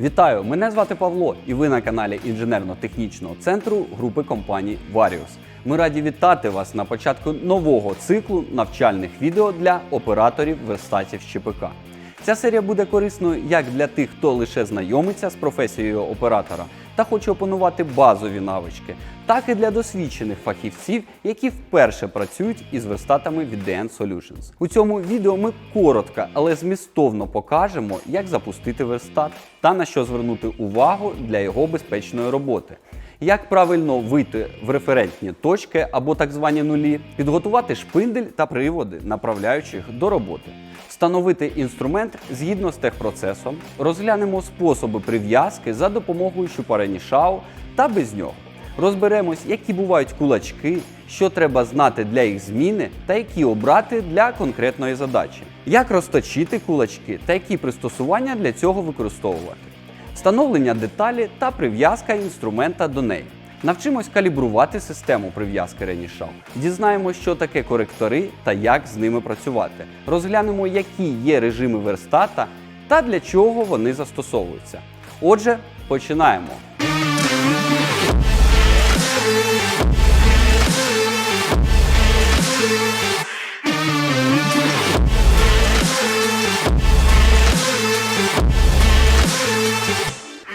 Вітаю! Мене звати Павло, і ви на каналі інженерно-технічного центру групи компаній Varius. Ми раді вітати вас на початку нового циклу навчальних відео для операторів верстатів ЧПК. Ця серія буде корисною як для тих, хто лише знайомиться з професією оператора та хоче опанувати базові навички, так і для досвідчених фахівців, які вперше працюють із верстатами від DN Solutions. У цьому відео ми коротко, але змістовно покажемо, як запустити верстат та на що звернути увагу для його безпечної роботи. Як правильно вийти в референтні точки або так звані нулі, підготувати шпиндель та приводи, направляючих до роботи, встановити інструмент згідно з техпроцесом, розглянемо способи прив'язки за допомогою щупарені шау та без нього. Розберемось, які бувають кулачки, що треба знати для їх зміни та які обрати для конкретної задачі, як розточити кулачки та які пристосування для цього використовувати встановлення деталі та прив'язка інструмента до неї. Навчимось калібрувати систему прив'язки ренішал. Дізнаємось, що таке коректори та як з ними працювати. Розглянемо, які є режими верстата та для чого вони застосовуються. Отже, починаємо.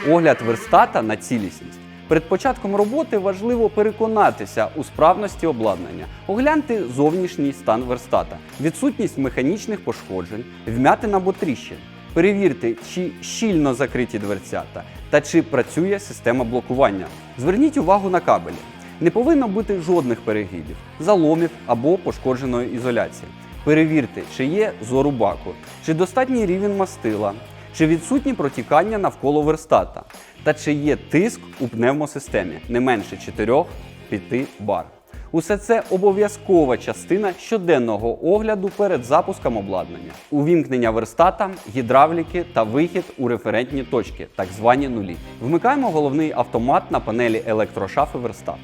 Огляд верстата на цілісність. Перед початком роботи важливо переконатися у справності обладнання, огляньте зовнішній стан верстата, відсутність механічних пошкоджень, вмятин або тріщин. Перевірте, чи щільно закриті дверцята та чи працює система блокування. Зверніть увагу на кабелі. Не повинно бути жодних перегибів, заломів або пошкодженої ізоляції. Перевірте, чи є зору баку, чи достатній рівень мастила, чи відсутні протікання навколо верстата, та чи є тиск у пневмосистемі не менше 4-5 бар. Усе це обов'язкова частина щоденного огляду перед запуском обладнання, увімкнення верстата, гідравліки та вихід у референтні точки, так звані нулі. Вмикаємо головний автомат на панелі електрошафи верстата.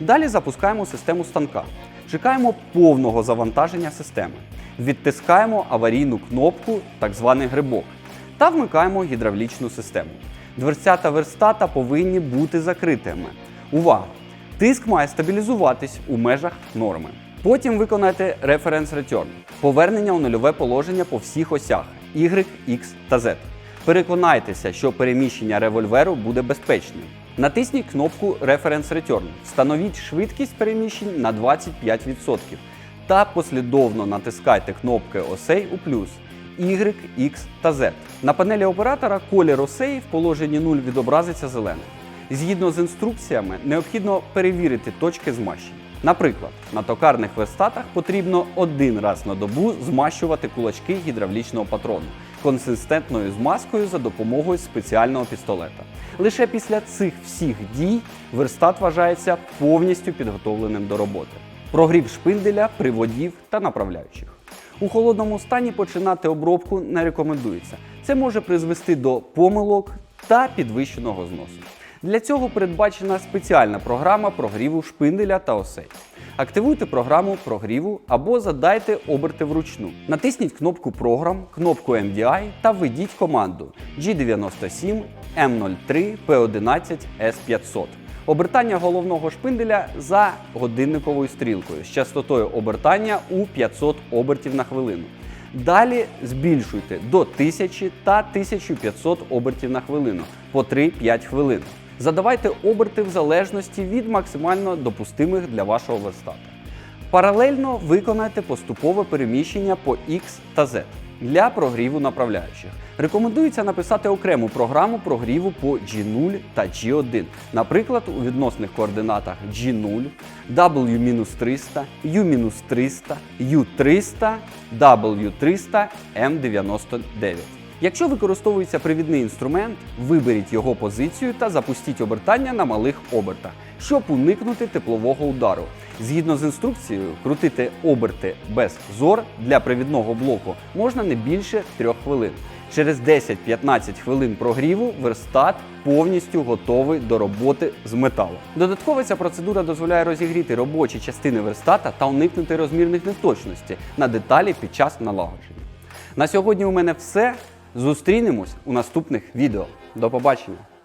Далі запускаємо систему станка. Чекаємо повного завантаження системи. Відтискаємо аварійну кнопку, так званий грибок, та вмикаємо гідравлічну систему. Дверцята верстата повинні бути закритими. Увага! Тиск має стабілізуватись у межах норми. Потім виконайте Reference Return – повернення у нульове положення по всіх осях Y, X та Z. Переконайтеся, що переміщення револьверу буде безпечним. Натисніть кнопку Reference Return, встановіть швидкість переміщень на 25% та послідовно натискайте кнопки осей у плюс Y, X та Z. На панелі оператора колір осей в положенні 0 відобразиться зеленим. Згідно з інструкціями, необхідно перевірити точки змащення. Наприклад, на токарних верстатах потрібно один раз на добу змащувати кулачки гідравлічного патрону консистентною змазкою за допомогою спеціального пістолета. Лише після цих всіх дій верстат вважається повністю підготовленим до роботи. Прогрів шпинделя, приводів та направляючих. У холодному стані починати обробку не рекомендується. Це може призвести до помилок та підвищеного зносу. Для цього передбачена спеціальна програма прогріву шпинделя та осей. Активуйте програму прогріву або задайте оберти вручну. Натисніть кнопку Програм, кнопку MDI та введіть команду G97 M03 P11 S500. Обертання головного шпинделя за годинниковою стрілкою з частотою обертання у 500 обертів на хвилину. Далі збільшуйте до 1000 та 1500 обертів на хвилину по 3-5 хвилин. Задавайте оберти в залежності від максимально допустимих для вашого верстата. Паралельно виконайте поступове переміщення по X та Z для прогріву направляючих. Рекомендується написати окрему програму прогріву по G0 та G1, наприклад, у відносних координатах G0, W-300, U-300, U300, W300, M99. Якщо використовується привідний інструмент, виберіть його позицію та запустіть обертання на малих обертах, щоб уникнути теплового удару. Згідно з інструкцією, крутити оберти без зор для привідного блоку можна не більше 3 хвилин. Через 10-15 хвилин прогріву верстат повністю готовий до роботи з металу. Додатково ця процедура дозволяє розігріти робочі частини верстата та уникнути розмірних неточностей на деталі під час налагодження. На сьогодні у мене все. Зустрінемось у наступних відео. До побачення!